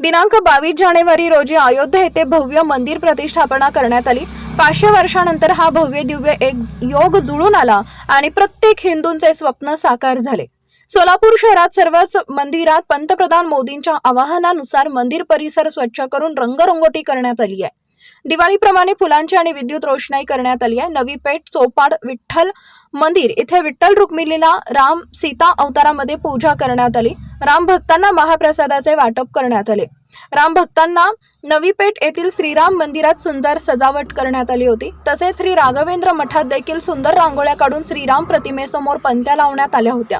दिनांक बावीस जानेवारी रोजी अयोध्या येथे भव्य मंदिर प्रतिष्ठापना करण्यात आली. पाचशे वर्षानंतर हा भव्य दिव्य एक योग जुळून आला आणि प्रत्येक हिंदूंचे स्वप्न साकार झाले. सोलापूर शहरात सर्वच मंदिरात पंतप्रधान मोदींच्या आवाहनानुसार मंदिर परिसर स्वच्छ करून रंगरंगोटी करण्यात आली आहे. दिवाळीप्रमाणे फुलांची आणि विद्युत रोषणाई करण्यात आली आहे. नवी पेठ चोपाड विठ्ठल मंदिर इथे विठ्ठल रुक्मिणीला राम सीता अवतारामध्ये पूजा करण्यात आली. राम भक्तांना महाप्रसादाचे वाटप करण्यात आले. राम भक्तांना नवी पेठ येथील श्रीराम मंदिरात सुंदर सजावट करण्यात आली होती. तसेच श्री राघवेंद्र मठात देखील सुंदर रांगोळ्या काढून श्रीराम प्रतिमेसमोर पंत्या लावण्यात आल्या होत्या.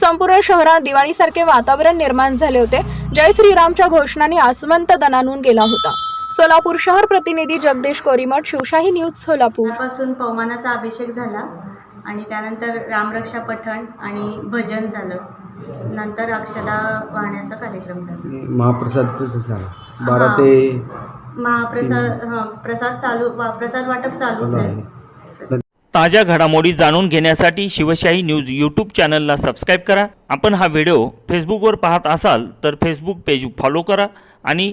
संपूर्ण शहरात दिवाळीसारखे वातावरण निर्माण झाले होते. जय श्रीरामच्या घोषणांनी आसमंत दणानून गेला होता. सोलापूर शहर प्रतिनिधी जगदीश कोरीमठ शिवशाही न्यूज सोलापूर. पासून पवमानाचा अभिषेक झाला आणि त्यानंतर रामरक्षा पठण आणि भजन झालं. नंतर अक्षदा वाहण्याचा कार्यक्रम झाला. महाप्रसाद झाला. बारा ते महाप्रसाद हं, प्रसाद चालू वा- प्रसाद वाटप चालूच आहे. ताज्या घडामोडी जाणून घेण्यासाठी शिवशाही न्यूज यूट्यूब चॅनलला सबस्क्राईब करा. आपण हा व्हिडिओ फेसबुकवर पाहत असाल तर फेसबुक पेज फॉलो करा आणि